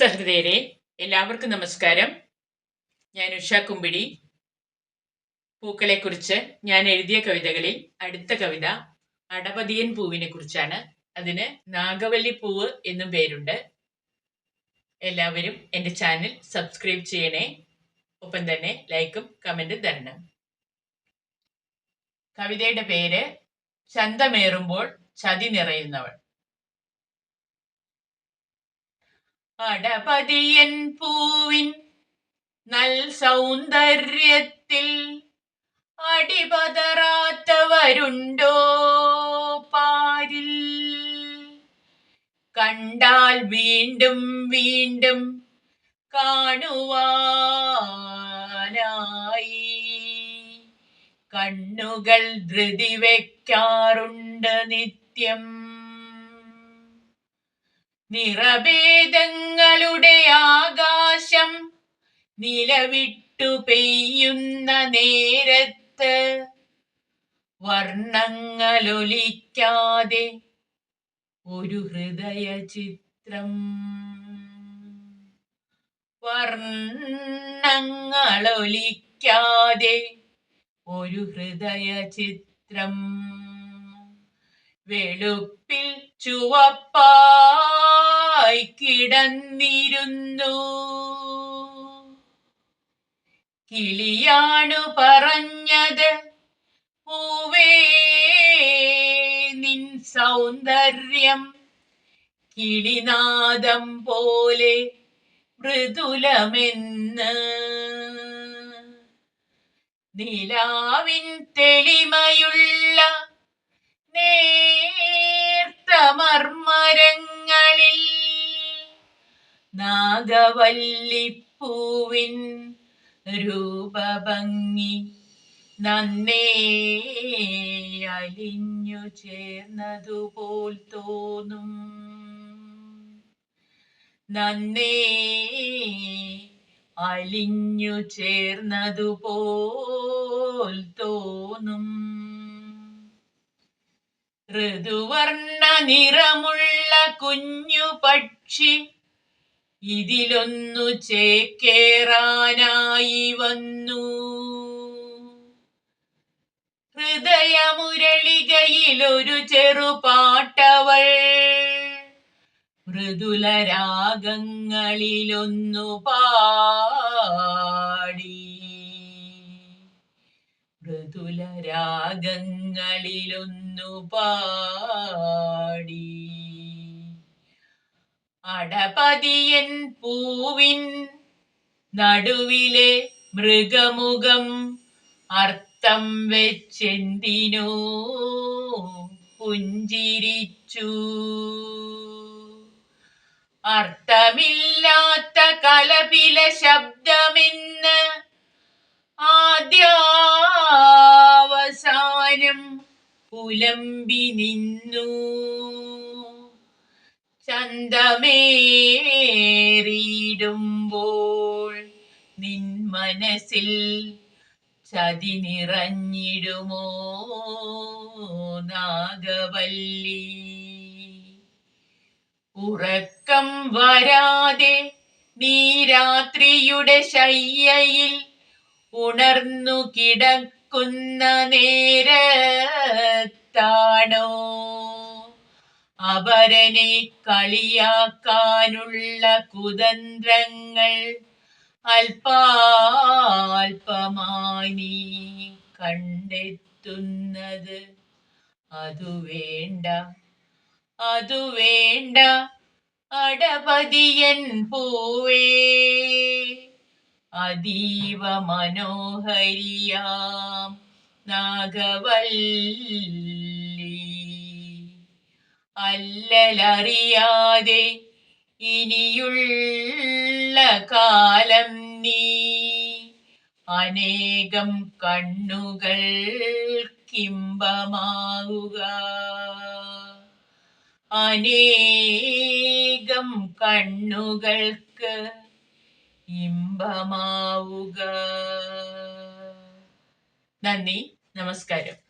സഹൃദയരെ എല്ലാവർക്കും നമസ്കാരം. ഞാൻ ഉഷ കുമ്പിടി. പൂക്കളെക്കുറിച്ച് ഞാൻ എഴുതിയ കവിതകളിൽ അടുത്ത കവിത അടപതിയൻ പൂവിനെ കുറിച്ചാണ് അതിന് നാഗവല്ലി പൂവ് എന്നും പേരുണ്ട്. എല്ലാവരും എന്റെ ചാനൽ സബ്സ്ക്രൈബ് ചെയ്യണേ. ഒപ്പം തന്നെ ലൈക്കും കമന്റും തരണം. കവിതയുടെ പേര് ചന്തമേറുമ്പോൾ ചതി നിറയുന്നവൾ. അടപതിയൻ പൂവിൻ നൽ സൗന്ദര്യത്തിൽ അടിപതറാത്തവരുണ്ടോ പാരിൽ? കണ്ടാൽ വീണ്ടും വീണ്ടും കാണുവാനായി. കണ്ണുകൾ ധൃതി വെക്കാറുണ്ട് നിത്യം. നിറഭേദങ്ങളുടെ ആകാശം നിലവിട്ടു പെയ്യുന്ന നേരത്ത് വർണങ്ങളൊലിക്കാതെ ഒരു ഹൃദയ ചിത്രം വർണങ്ങളൊലിക്കാതെ ഒരു ഹൃദയ ചിത്രം വെളുപ്പിൽ ചുവപ്പായി കിടന്നിരുന്നു. കിളിയാണു പറഞ്ഞത് പൂവേ നിൻ സൗന്ദര്യം കിളിനാദം പോലെ മൃദുലമെന്ന്. നിലാവിൻ തെളിമയുള്ള നേർത്ത മർമരങ്ങളിൽ നാഗവല്ലിപ്പൂവിൻ രൂപഭംഗി നന്നേ അലിഞ്ഞു ചേർന്നതുപോൽ തോന്നും. നന്നേ അലിഞ്ഞു ചേർന്നതുപോൽ തോന്നും. ഋതുവർണ നിറമുള്ള കുഞ്ഞു പക്ഷി. ഇതിലൊന്നു ചേക്കേറാനായി വന്നു. ഹൃദയമുരളികയിലൊരു ചെറുപാട്ടവൾ. മൃദുല രാഗങ്ങളിലൊന്നു പാടി. മൃദുല രാഗങ്ങളിലൊന്നു പാടി. അടപതിയൻ പൂവിൻ നടുവിലെ മൃഗമുഖം അർത്ഥം വെച്ചെന്തിനോ പുഞ്ചിരിച്ചു. അർത്ഥമില്ലാത്ത കലപില ശബ്ദമെന്ന് ആദ്യാവസാനം പുലമ്പി നിന്നു. ചന്തമേറിയിടുമ്പോൾ നിൻ മനസ്സിൽ ചതി നിറഞ്ഞിടുമോ നാഗവല്ലി? ഉറക്കം വരാതെ നീ രാത്രിയുടെ ശയ്യയിൽ ഉണർന്നു കിടക്കുന്ന നേരത്താണോ? അവരനെ കളിയാക്കാനുള്ള കുതന്ത്രങ്ങൾ അല്പാൽപമായി നീ കണ്ടെത്തുന്നത്. അതു വേണ്ട അതു വേണ്ട അടപതിയൻ പൂവേ. അതീവ മനോഹരിയാം നാഗവല്ലി. അല്ലലറിയാതെ ഇനിയുള്ള കാലം നീ അനേകം കണ്ണുകൾ കിംബമാവുക. അനേകം കണ്ണുകൾക്ക് ഇമ്പമാവുക. നന്ദി നമസ്കാരം.